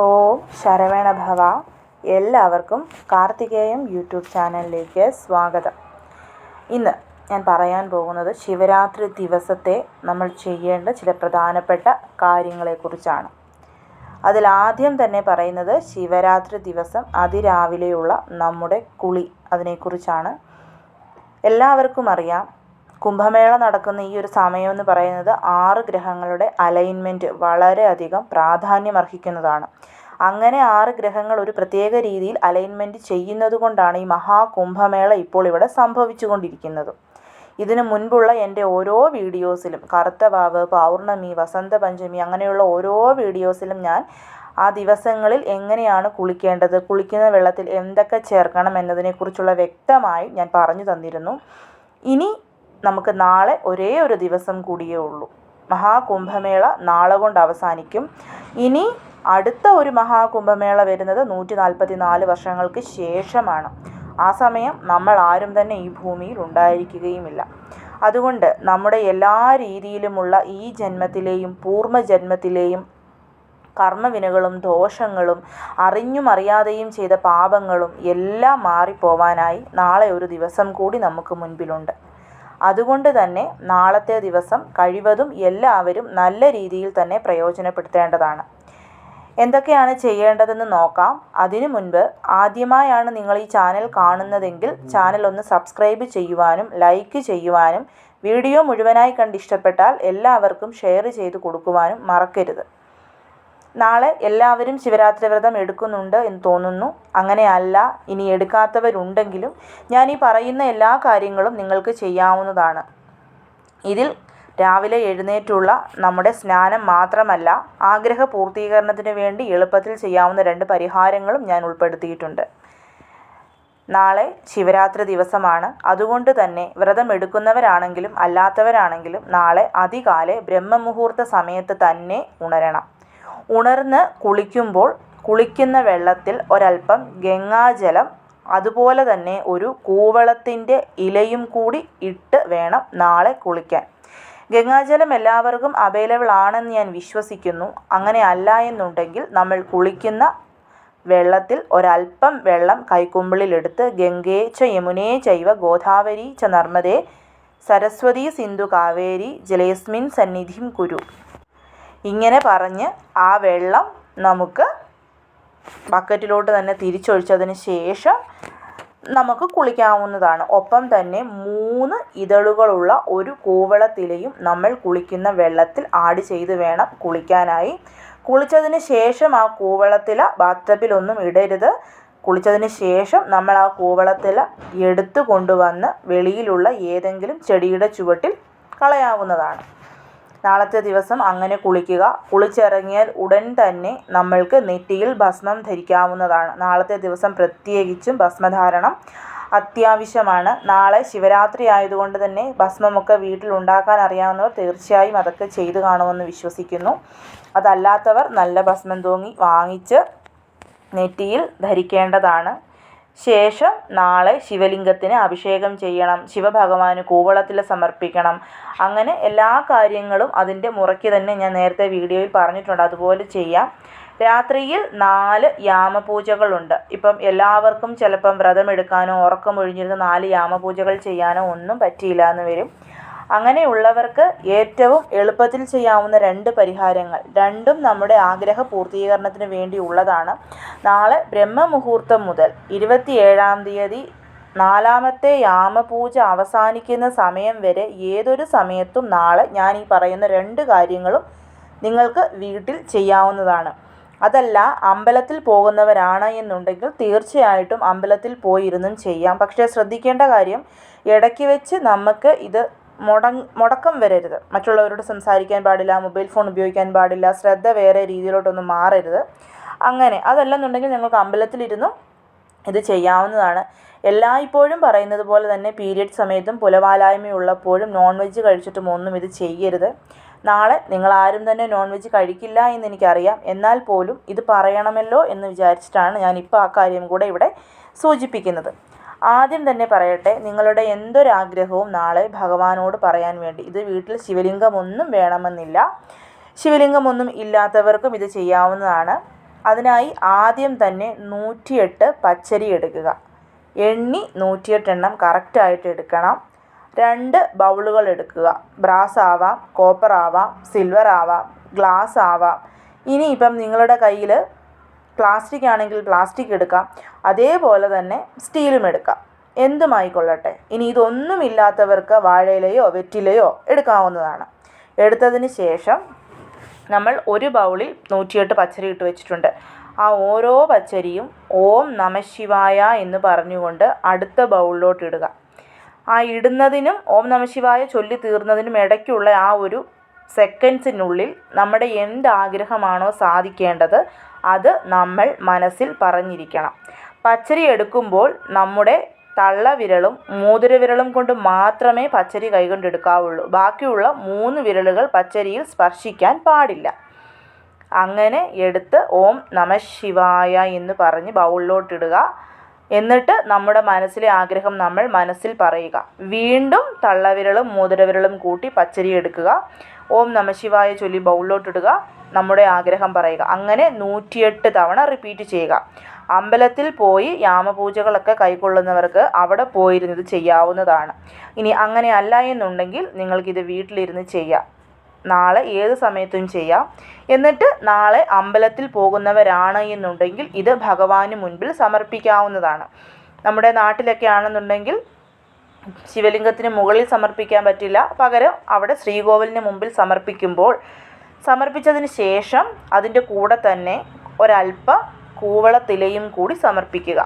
ഓം ശരവണ ഭവ. എല്ലാവർക്കും കാർത്തികേയം യൂട്യൂബ് ചാനലിലേക്ക് സ്വാഗതം. ഇന്ന് ഞാൻ പറയാൻ പോകുന്നത് ശിവരാത്രി ദിവസത്തെ നമ്മൾ ചെയ്യേണ്ട ചില പ്രധാനപ്പെട്ട കാര്യങ്ങളെക്കുറിച്ചാണ്. അതിലാദ്യം തന്നെ പറയുന്നത് ശിവരാത്രി ദിവസം അതിരാവിലെയുള്ള നമ്മുടെ കുളി അതിനെക്കുറിച്ചാണ്. എല്ലാവർക്കും അറിയാം കുംഭമേള നടക്കുന്ന ഈ ഒരു സമയമെന്ന് പറയുന്നത് ആറ് ഗ്രഹങ്ങളുടെ അലൈൻമെന്റ് വളരെയധികം പ്രാധാന്യമർഹിക്കുന്നതാണ്. അങ്ങനെ ആറ് ഗ്രഹങ്ങൾ ഒരു പ്രത്യേക രീതിയിൽ അലൈൻമെന്റ് ചെയ്യുന്നത് കൊണ്ടാണ് ഈ മഹാകുംഭമേള ഇപ്പോൾ ഇവിടെ സംഭവിച്ചു കൊണ്ടിരിക്കുന്നത് ഇതിനു മുൻപുള്ള എന്റെ ഓരോ വീഡിയോസിലും കറുത്ത വാവ് പൗർണമി വസന്ത പഞ്ചമി അങ്ങനെയുള്ള ഓരോ വീഡിയോസിലും ഞാൻ ആ ദിവസങ്ങളിൽ എങ്ങനെയാണ് കുളിക്കേണ്ടത് കുളിക്കുന്ന വെള്ളത്തിൽ എന്തൊക്കെ ചേർക്കണം എന്നതിനെക്കുറിച്ചുള്ള വ്യക്തമായി ഞാൻ പറഞ്ഞു തന്നിരുന്നു. ഇനി നമുക്ക് നാളെ ഒരേ ഒരു ദിവസം കൂടിയേ ഉള്ളൂ. മഹാകുംഭമേള നാളെ കൊണ്ട് അവസാനിക്കും. ഇനി അടുത്ത ഒരു മഹാകുംഭമേള വരുന്നത് നൂറ്റി നാൽപ്പത്തി നാല് വർഷങ്ങൾക്ക് ശേഷമാണ്. ആ സമയം നമ്മൾ ആരും തന്നെ ഈ ഭൂമിയിൽ ഉണ്ടായിരിക്കുകയുമില്ല. അതുകൊണ്ട് നമ്മുടെ എല്ലാ രീതിയിലുമുള്ള ഈ ജന്മത്തിലെയും പൂർവജന്മത്തിലെയും കർമ്മവിനകളും ദോഷങ്ങളും അറിഞ്ഞും അറിയാതെയും ചെയ്ത പാപങ്ങളും എല്ലാം മാറിപ്പോവാനായി നാളെ ഒരു ദിവസം കൂടി നമുക്ക് മുൻപിലുണ്ട്. അതുകൊണ്ട് തന്നെ നാളത്തെ ദിവസം കഴിവതും എല്ലാവരും നല്ല രീതിയിൽ തന്നെ പ്രയോജനപ്പെടുത്തേണ്ടതാണ്. എന്തൊക്കെയാണ് ചെയ്യേണ്ടതെന്ന് നോക്കാം. അതിനു മുൻപ് ആദ്യമായാണ് നിങ്ങൾ ഈ ചാനൽ കാണുന്നതെങ്കിൽ ചാനൽ ഒന്ന് സബ്സ്ക്രൈബ് ചെയ്യുവാനും ലൈക്ക് ചെയ്യുവാനും വീഡിയോ മുഴുവനായി കണ്ട് ഇഷ്ടപ്പെട്ടാൽ എല്ലാവർക്കും ഷെയർ ചെയ്ത് കൊടുക്കുവാനും മറക്കരുത്. നാളെ എല്ലാവരും ശിവരാത്രി വ്രതം എടുക്കുന്നുണ്ട് എന്ന് തോന്നുന്നു. അങ്ങനെയല്ല ഇനി എടുക്കാത്തവരുണ്ടെങ്കിലും ഞാൻ ഈ പറയുന്ന എല്ലാ കാര്യങ്ങളും നിങ്ങൾക്ക് ചെയ്യാവുന്നതാണ്. ഇതിൽ രാവിലെ എഴുന്നേറ്റുള്ള നമ്മുടെ സ്നാനം മാത്രമല്ല ആഗ്രഹ പൂർത്തീകരണത്തിന് വേണ്ടി എളുപ്പത്തിൽ ചെയ്യാവുന്ന രണ്ട് പരിഹാരങ്ങളും ഞാൻ ഉൾപ്പെടുത്തിയിട്ടുണ്ട്. നാളെ ശിവരാത്രി ദിവസമാണ്. അതുകൊണ്ട് തന്നെ വ്രതം എടുക്കുന്നവരാണെങ്കിലും അല്ലാത്തവരാണെങ്കിലും നാളെ അതികാലെ ബ്രഹ്മമുഹൂർത്ത സമയത്ത് തന്നെ ഉണരണം. ഉണർന്ന് കുളിക്കുമ്പോൾ കുളിക്കുന്ന വെള്ളത്തിൽ ഒരൽപ്പം ഗംഗാജലം അതുപോലെ തന്നെ ഒരു കൂവളത്തിന്റെ ഇലയും കൂടി ഇട്ട് വേണം നാളെ കുളിക്കാൻ. ഗംഗാജലം എല്ലാവർക്കും അവൈലബിൾ ആണെന്ന് ഞാൻ വിശ്വസിക്കുന്നു. അങ്ങനെ അല്ല എന്നുണ്ടെങ്കിൽ നമ്മൾ കുളിക്കുന്ന വെള്ളത്തിൽ ഒരൽപ്പം വെള്ളം കൈക്കുമ്പിളിലെടുത്ത് ഗംഗേ ച യമുനേ ചൈവ ഗോദാവരി ച നർമ്മദേ സരസ്വതി സിന്ധു കാവേരി ജലേസ്മിൻ സന്നിധിം കുരു. ഇങ്ങനെ പറഞ്ഞ് ആ വെള്ളം നമുക്ക് ബക്കറ്റിലോട്ട് തന്നെ തിരിച്ചൊഴിച്ചതിന് ശേഷം നമുക്ക് കുളിക്കാവുന്നതാണ്. ഒപ്പം തന്നെ മൂന്ന് ഇതളുകളുള്ള ഒരു കൂവളത്തിലെയും നമ്മൾ കുളിക്കുന്ന വെള്ളത്തിൽ ആഡ് ചെയ്ത് വേണം കുളിക്കാനായി. കുളിച്ചതിന് ശേഷം ആ കൂവളത്തില ബാത്തപ്പിലൊന്നും ഇടരുത്. കുളിച്ചതിന് ശേഷം നമ്മൾ ആ കൂവളത്തില എടുത്തു കൊണ്ടുവന്ന് വെളിയിലുള്ള ഏതെങ്കിലും ചെടിയുടെ ചുവട്ടിൽ കളയാവുന്നതാണ്. നാളത്തെ ദിവസം അങ്ങനെ കുളിക്കുക. കുളിച്ചിറങ്ങിയാൽ ഉടൻ തന്നെ നമ്മൾക്ക് നെറ്റിയിൽ ഭസ്മം ധരിക്കാവുന്നതാണ്. നാളത്തെ ദിവസം പ്രത്യേകിച്ചും ഭസ്മധാരണം അത്യാവശ്യമാണ്. നാളെ ശിവരാത്രി ആയതുകൊണ്ട് തന്നെ ഭസ്മമൊക്കെ വീട്ടിൽ ഉണ്ടാക്കാൻ അറിയാവുന്നവർ തീർച്ചയായും അതൊക്കെ ചെയ്തു കാണുമെന്ന് വിശ്വസിക്കുന്നു. അതല്ലാത്തവർ നല്ല ഭസ്മം തൂങ്ങി വാങ്ങിച്ച് നെറ്റിയിൽ ധരിക്കേണ്ടതാണ്. ശേഷം നാളെ ശിവലിംഗത്തിന് അഭിഷേകം ചെയ്യണം. ശിവഭഗവാന് കൂവളത്തിൽ സമർപ്പിക്കണം. അങ്ങനെ എല്ലാ കാര്യങ്ങളും അതിന്റെ മുറയ്ക്ക് തന്നെ ഞാൻ നേരത്തെ വീഡിയോയിൽ പറഞ്ഞിട്ടുണ്ട്. അതുപോലെ ചെയ്യാം. രാത്രിയിൽ നാല് യാമപൂജകളുണ്ട്. ഇപ്പം എല്ലാവർക്കും ചിലപ്പം വ്രതമെടുക്കാനോ ഉറക്കം ഒഴിഞ്ഞിരുന്ന് നാല് യാമപൂജകൾ ചെയ്യാനോ ഒന്നും പറ്റിയില്ല എന്ന് വരും. അങ്ങനെയുള്ളവർക്ക് ഏറ്റവും എളുപ്പത്തിൽ ചെയ്യാവുന്ന രണ്ട് പരിഹാരങ്ങൾ. രണ്ടും നമ്മുടെ ആഗ്രഹ പൂർത്തീകരണത്തിന് വേണ്ടിയുള്ളതാണ് നാളെ ബ്രഹ്മമുഹൂർത്തം മുതൽ ഇരുപത്തിയേഴാം തീയതി നാലാമത്തെ യാമപൂജ അവസാനിക്കുന്ന സമയം വരെ ഏതൊരു സമയത്തും നാളെ ഞാൻ ഈ പറയുന്ന രണ്ട് കാര്യങ്ങളും നിങ്ങൾക്ക് വീട്ടിൽ ചെയ്യാവുന്നതാണ്. അതല്ല അമ്പലത്തിൽ പോകുന്നവരാണ് എന്നുണ്ടെങ്കിൽ തീർച്ചയായിട്ടും അമ്പലത്തിൽ പോയിരുന്നും ചെയ്യാം. പക്ഷേ ശ്രദ്ധിക്കേണ്ട കാര്യം ഇടയ്ക്ക് വെച്ച് നമുക്ക് ഇത് മുടക്കം വരരുത്. മറ്റുള്ളവരോട് സംസാരിക്കാൻ പാടില്ല മൊബൈൽ ഫോൺ ഉപയോഗിക്കാൻ പാടില്ല ശ്രദ്ധ വേറെ രീതിയിലോട്ടൊന്നും മാറരുത്. അങ്ങനെ അതല്ലെന്നുണ്ടെങ്കിൽ നിങ്ങൾക്ക് അമ്പലത്തിലിരുന്നും ഇത് ചെയ്യാവുന്നതാണ്. എല്ലായ്പ്പോഴും പറയുന്നത് പോലെ തന്നെ പീരിയഡ് സമയത്തും പുലവാലായ്മയുള്ളപ്പോഴും നോൺ വെജ് കഴിച്ചിട്ടും ഒന്നും ഇത് ചെയ്യരുത്. നാളെ നിങ്ങൾ ആരും തന്നെ നോൺ വെജ് കഴിക്കില്ല എന്ന് എനിക്കറിയാം. എന്നാൽ പോലും ഇത് പറയണമല്ലോ എന്ന് വിചാരിച്ചിട്ടാണ് ഇപ്പോൾ ആ കാര്യം കൂടെ ഇവിടെ സൂചിപ്പിക്കുന്നത്. ആദ്യം തന്നെ പറയട്ടെ നിങ്ങളുടെ എന്തൊരാഗ്രഹവും നാളെ ഭഗവാനോട് പറയാൻ വേണ്ടി. ഇത് വീട്ടിൽ ശിവലിംഗമൊന്നും വേണമെന്നില്ല. ശിവലിംഗമൊന്നും ഇല്ലാത്തവർക്കും ഇത് ചെയ്യാവുന്നതാണ്. അതിനായി ആദ്യം തന്നെ നൂറ്റിയെട്ട് പച്ചരി എടുക്കുക. എണ്ണി നൂറ്റിയെട്ടെണ്ണം കറക്റ്റായിട്ട് എടുക്കണം. രണ്ട് ബൗളുകൾ എടുക്കുക. ബ്രാസ് ആവാം കോപ്പർ ആവാം സിൽവർ ആവാം ഗ്ലാസ് ആവാം. ഇനിയിപ്പം നിങ്ങളുടെ കയ്യിൽ പ്ലാസ്റ്റിക് ആണെങ്കിൽ പ്ലാസ്റ്റിക് എടുക്കാം. അതേപോലെ തന്നെ സ്റ്റീലും എടുക്കാം. എന്തുമായിക്കൊള്ളട്ടെ? ഇനി ഇതൊന്നുമില്ലാത്തവർക്ക് വാഴയിലയോ വെറ്റിലയോ എടുക്കാവുന്നതാണ്. എടുത്തതിന് ശേഷം നമ്മൾ ഒരു ബൗളിൽ നൂറ്റിയെട്ട് പച്ചരി ഇട്ട് വെച്ചിട്ടുണ്ട്. ആ ഓരോ പച്ചരിയും ഓം നമശിവായ എന്ന് പറഞ്ഞുകൊണ്ട് അടുത്ത ബൗളിലോട്ട് ഇടുക. ആ ഇടുന്നതിനും ഓം നമശിവായ ചൊല്ലി തീർന്നതിനും ഇടയ്ക്കുള്ള ആ ഒരു സെക്കൻഡ്സിനുള്ളിൽ നമ്മുടെ എന്ത് ആഗ്രഹമാണോ സാധിക്കേണ്ടത് അത് നമ്മൾ മനസ്സിൽ പറഞ്ഞിരിക്കണം. പച്ചരി എടുക്കുമ്പോൾ നമ്മുടെ തള്ളവിരലും മോതിരവിരലും കൊണ്ട് മാത്രമേ പച്ചരി കൈകൊണ്ട് എടുക്കാവുള്ളൂ ബാക്കിയുള്ള മൂന്ന് വിരലുകൾ പച്ചരിയിൽ സ്പർശിക്കാൻ പാടില്ല. അങ്ങനെ എടുത്ത് ഓം നമ ശിവായ എന്ന് പറഞ്ഞ് ബൗളിലോട്ടിടുക. എന്നിട്ട് നമ്മുടെ മനസ്സിലെ ആഗ്രഹം നമ്മൾ മനസ്സിൽ പറയുക. വീണ്ടും തള്ളവിരലും മോതിരവിരലും കൂട്ടി പച്ചരി എടുക്കുക. ഓം നമശിവായ ചൊല്ലി ബൗളിലോട്ടിടുക. നമ്മുടെ ആഗ്രഹം പറയുക. അങ്ങനെ നൂറ്റിയെട്ട് തവണ റിപ്പീറ്റ് ചെയ്യുക. അമ്പലത്തിൽ പോയി യാമപൂജകളൊക്കെ കൈക്കൊള്ളുന്നവർക്ക് അവിടെ പോയിരുന്നത് ചെയ്യാവുന്നതാണ്. ഇനി അങ്ങനെ അല്ല എന്നുണ്ടെങ്കിൽ നിങ്ങൾക്കിത് വീട്ടിലിരുന്ന് ചെയ്യാം. നാളെ ഏത് സമയത്തും ചെയ്യാം. എന്നിട്ട് നാളെ അമ്പലത്തിൽ പോകുന്നവരാണ് എന്നുണ്ടെങ്കിൽ ഇത് ഭഗവാന് മുൻപിൽ സമർപ്പിക്കാവുന്നതാണ്. നമ്മുടെ നാട്ടിലൊക്കെ ആണെന്നുണ്ടെങ്കിൽ ശിവലിംഗത്തിന് മുകളിൽ സമർപ്പിക്കാൻ പറ്റില്ല. പകരം അവിടെ ശ്രീകോവിലിന് മുമ്പിൽ സമർപ്പിക്കുമ്പോൾ സമർപ്പിച്ചതിന് ശേഷം അതിന്റെ കൂടെ തന്നെ ഒരൽപ്പ കൂവളത്തിലയും കൂടി സമർപ്പിക്കുക.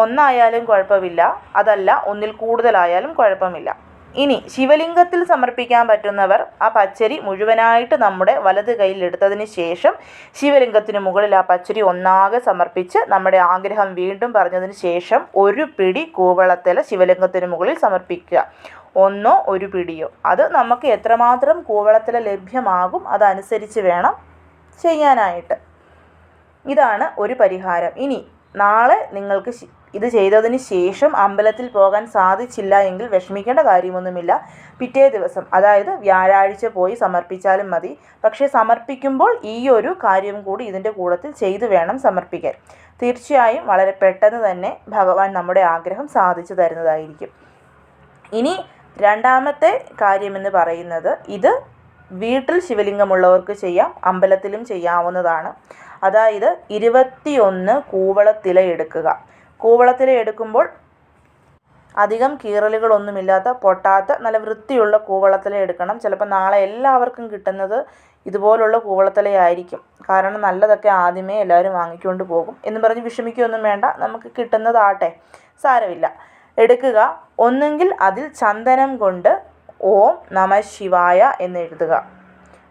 ഒന്നായാലും കുഴപ്പമില്ല. അതല്ല ഒന്നിൽ കൂടുതലായാലും കുഴപ്പമില്ല. ഇനി ശിവലിംഗത്തിൽ സമർപ്പിക്കാൻ പറ്റുന്നവർ ആ പച്ചരി മുഴുവനായിട്ട് നമ്മുടെ വലത് കയ്യിൽ എടുത്തതിന് ശേഷം ശിവലിംഗത്തിന് മുകളിൽ ആ പച്ചരി ഒന്നാകെ സമർപ്പിച്ച് നമ്മുടെ ആഗ്രഹം വീണ്ടും പറഞ്ഞതിന് ശേഷം ഒരു പിടി കൂവളത്തില ശിവലിംഗത്തിന് മുകളിൽ സമർപ്പിക്കുക. ഒന്നോ ഒരു പിടിയോ. അത് നമുക്ക് എത്രമാത്രം കൂവളത്തില ലഭ്യമാകും അതനുസരിച്ച് വേണം ചെയ്യാനായിട്ട്. ഇതാണ് ഒരു പരിഹാരം. ഇനി നാളെ നിങ്ങൾക്ക് ഇത് ചെയ്തതിന് ശേഷം അമ്പലത്തിൽ പോകാൻ സാധിച്ചില്ല എങ്കിൽ വിഷമിക്കേണ്ട കാര്യമൊന്നുമില്ല. പിറ്റേ ദിവസം അതായത് വ്യാഴാഴ്ച പോയി സമർപ്പിച്ചാലും മതി. പക്ഷേ സമർപ്പിക്കുമ്പോൾ ഈ ഒരു കാര്യം കൂടി ഇതിന്റെ കൂടത്തിൽ ചെയ്തു വേണം സമർപ്പിക്കാൻ. തീർച്ചയായും വളരെ പെട്ടെന്ന് തന്നെ ഭഗവാൻ നമ്മുടെ ആഗ്രഹം സാധിച്ചു തരുന്നതായിരിക്കും. ഇനി രണ്ടാമത്തെ കാര്യമെന്ന് പറയുന്നത് ഇത് വീട്ടിൽ ശിവലിംഗമുള്ളവർക്ക് ചെയ്യാം അമ്പലത്തിലും ചെയ്യാവുന്നതാണ്. അതായത് ഇരുപത്തിയൊന്ന് കൂവളത്തില എടുക്കുക. കൂവളത്തില എടുക്കുമ്പോൾ അധികം കീറലുകളൊന്നുമില്ലാത്ത പൊട്ടാത്ത നല്ല വൃത്തിയുള്ള കൂവളത്തില എടുക്കണം. ചിലപ്പോൾ നാളെ എല്ലാവർക്കും കിട്ടുന്നത് ഇതുപോലുള്ള കൂവളത്തിലയായിരിക്കും. കാരണം നല്ലതൊക്കെ ആദ്യമേ എല്ലാവരും വാങ്ങിക്കൊണ്ട് പോകും. എന്ന് പറഞ്ഞ് വിഷമിക്കുകയൊന്നും വേണ്ട. നമുക്ക് കിട്ടുന്നതാട്ടെ സാരമില്ല. എടുക്കുക. ഒന്നുകിൽ അതിൽ ചന്ദനം കൊണ്ട് ഓം നമ ശിവായ എന്ന് എഴുതുക.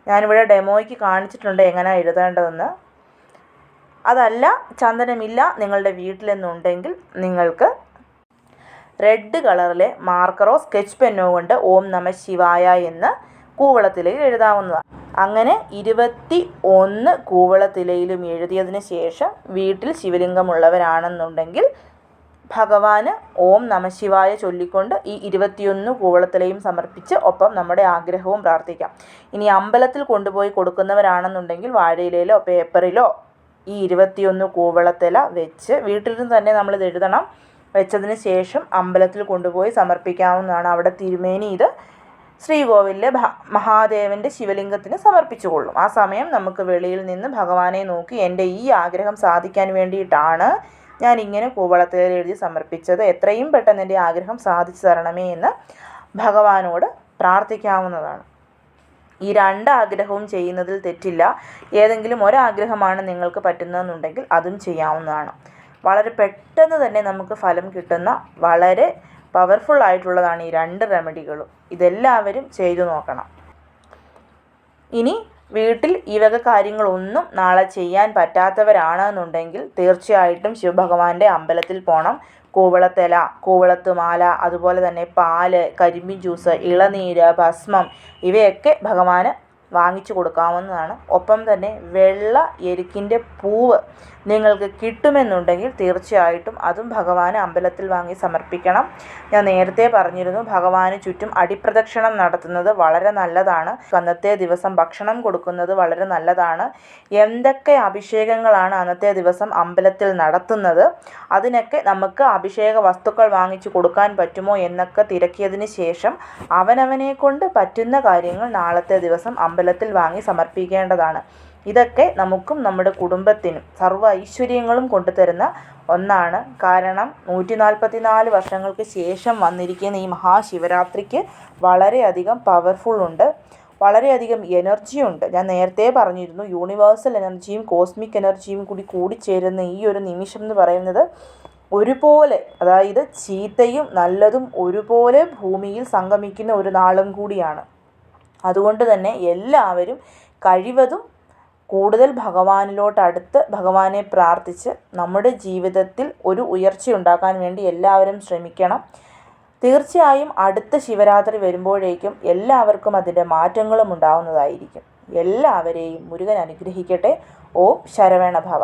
ഞാനിവിടെ ഡെമോയ്ക്ക് കാണിച്ചിട്ടുണ്ട് എങ്ങനെയാണ് എഴുതേണ്ടതെന്ന്. അതല്ല ചന്ദനമില്ല നിങ്ങളുടെ വീട്ടിലെന്നുണ്ടെങ്കിൽ നിങ്ങൾക്ക് റെഡ് കളറിലെ മാർക്കറോ സ്കെച്ച് പെന്നോ കൊണ്ട് ഓം നമ ശിവായ എന്ന് കൂവളത്തിലയിൽ എഴുതാവുന്നതാണ്. അങ്ങനെ ഇരുപത്തി ഒന്ന് കൂവളത്തിലയിലും എഴുതിയതിന് ശേഷം വീട്ടിൽ ശിവലിംഗമുള്ളവരാണെന്നുണ്ടെങ്കിൽ ഭഗവാന് ഓം നമശിവായ ചൊല്ലിക്കൊണ്ട് ഈ ഇരുപത്തിയൊന്ന് കൂവളത്തിലയും സമർപ്പിച്ച് ഒപ്പം നമ്മുടെ ആഗ്രഹവും പ്രാർത്ഥിക്കാം. ഇനി അമ്പലത്തിൽ കൊണ്ടുപോയി കൊടുക്കുന്നവരാണെന്നുണ്ടെങ്കിൽ വാഴയിലയിലോ പേപ്പറിലോ ഈ ഇരുപത്തിയൊന്ന് കൂവളത്തില വെച്ച് വീട്ടിൽ നിന്ന് തന്നെ ഇത് എഴുതണം. വെച്ചതിന് ശേഷം അമ്പലത്തിൽ കൊണ്ടുപോയി സമർപ്പിക്കാവുന്നതാണ്. അവിടെ തിരുമേനി ഇത് ശ്രീകോവിലിലെ മഹാദേവന്റെ ശിവലിംഗത്തിന് സമർപ്പിച്ചു കൊള്ളും ആ സമയം നമുക്ക് വെളിയിൽ നിന്ന് ഭഗവാനെ നോക്കി എന്റെ ഈ ആഗ്രഹം സാധിക്കാൻ വേണ്ടിയിട്ടാണ് ഞാൻ ഇങ്ങനെ കൂവളത്തിൽ എഴുതി സമർപ്പിച്ചത്. എത്രയും പെട്ടെന്ന് എന്റെ ആഗ്രഹം സാധിച്ചു തരണമേ എന്ന് ഭഗവാനോട് പ്രാർത്ഥിക്കാവുന്നതാണ്. ഈ രണ്ട് ആഗ്രഹവും ചെയ്യുന്നതിൽ തെറ്റില്ല. ഏതെങ്കിലും ഒരാഗ്രഹമാണ് നിങ്ങൾക്ക് പറ്റുന്നതെന്നുണ്ടെങ്കിൽ അതും ചെയ്യാവുന്നതാണ്. വളരെ പെട്ടെന്ന് തന്നെ നമുക്ക് ഫലം കിട്ടുന്ന വളരെ പവർഫുൾ ആയിട്ടുള്ളതാണ് ഈ രണ്ട് റെമഡികളും ഇതെല്ലാവരും ചെയ്തു നോക്കണം. ഇനി വീട്ടിൽ ഈ വക കാര്യങ്ങളൊന്നും നാളെ ചെയ്യാൻ പറ്റാത്തവരാണെന്നുണ്ടെങ്കിൽ തീർച്ചയായിട്ടും ശിവഭഗവാന്റെ അമ്പലത്തിൽ പോകണം കൂവളത്തില കൂവളത്ത് മാല അതുപോലെ തന്നെ പാൽ കരിമ്പിൻ ജ്യൂസ് ഇളനീര് ഭസ്മം ഇവയൊക്കെ ഭഗവാന് വാങ്ങിച്ചു കൊടുക്കാവുന്നതാണ്. ഒപ്പം തന്നെ വെള്ള എരുക്കിന്റെ പൂവ് നിങ്ങൾക്ക് കിട്ടുമെന്നുണ്ടെങ്കിൽ തീർച്ചയായിട്ടും അതും ഭഗവാന് അമ്പലത്തിൽ വാങ്ങി സമർപ്പിക്കണം. ഞാൻ നേരത്തെ പറഞ്ഞിരുന്നു ഭഗവാന് ചുറ്റും അടിപ്രദക്ഷിണം നടത്തുന്നത് വളരെ നല്ലതാണ്. അന്നത്തെ ദിവസം ഭക്ഷണം കൊടുക്കുന്നത് വളരെ നല്ലതാണ്. എന്തൊക്കെ അഭിഷേകങ്ങളാണ് അന്നത്തെ ദിവസം അമ്പലത്തിൽ നടത്തുന്നത്? അതിനൊക്കെ നമുക്ക് അഭിഷേക വസ്തുക്കൾ വാങ്ങിച്ചു കൊടുക്കാൻ പറ്റുമോ എന്നൊക്കെ തിരക്കിയതിന് ശേഷം അവനവനെ കൊണ്ട് പറ്റുന്ന കാര്യങ്ങൾ നാളത്തെ ദിവസം അമ്പലത്തിൽ വാങ്ങി സമർപ്പിക്കേണ്ടതാണ്. ഇതൊക്കെ നമുക്കും നമ്മുടെ കുടുംബത്തിനും സർവ ഐശ്വര്യങ്ങളും കൊണ്ടുതരുന്ന ഒന്നാണ്. കാരണം നൂറ്റി നാൽപ്പത്തി നാല് വർഷങ്ങൾക്ക് ശേഷം വന്നിരിക്കുന്ന ഈ മഹാശിവരാത്രിക്ക് വളരെയധികം പവർഫുൾ ഉണ്ട്. വളരെയധികം എനർജിയുണ്ട് ഞാൻ നേരത്തെ പറഞ്ഞിരുന്നു യൂണിവേഴ്സൽ എനർജിയും കോസ്മിക് എനർജിയും കൂടി കൂടിച്ചേരുന്ന ഈ ഒരു നിമിഷം എന്ന് പറയുന്നത് ഒരുപോലെ അതായത് ചീത്തയും നല്ലതും ഒരുപോലെ ഭൂമിയിൽ സംഗമിക്കുന്ന ഒരു നാളും കൂടിയാണ്. അതുകൊണ്ട് തന്നെ എല്ലാവരും കഴിവതും കൂടുതൽ ഭഗവാനിലോട്ട് അടുത്ത് ഭഗവാനെ പ്രാർത്ഥിച്ച് നമ്മുടെ ജീവിതത്തിൽ ഒരു ഉയർച്ച ഉണ്ടാക്കാൻ വേണ്ടി എല്ലാവരും ശ്രമിക്കണം. തീർച്ചയായും അടുത്ത ശിവരാത്രി വരുമ്പോഴേക്കും എല്ലാവർക്കും അതിന്റെ മാറ്റങ്ങളും ഉണ്ടാവുന്നതായിരിക്കും. എല്ലാവരെയും മുരുകൻ അനുഗ്രഹിക്കട്ടെ. ഓം ശരവണ ഭവ.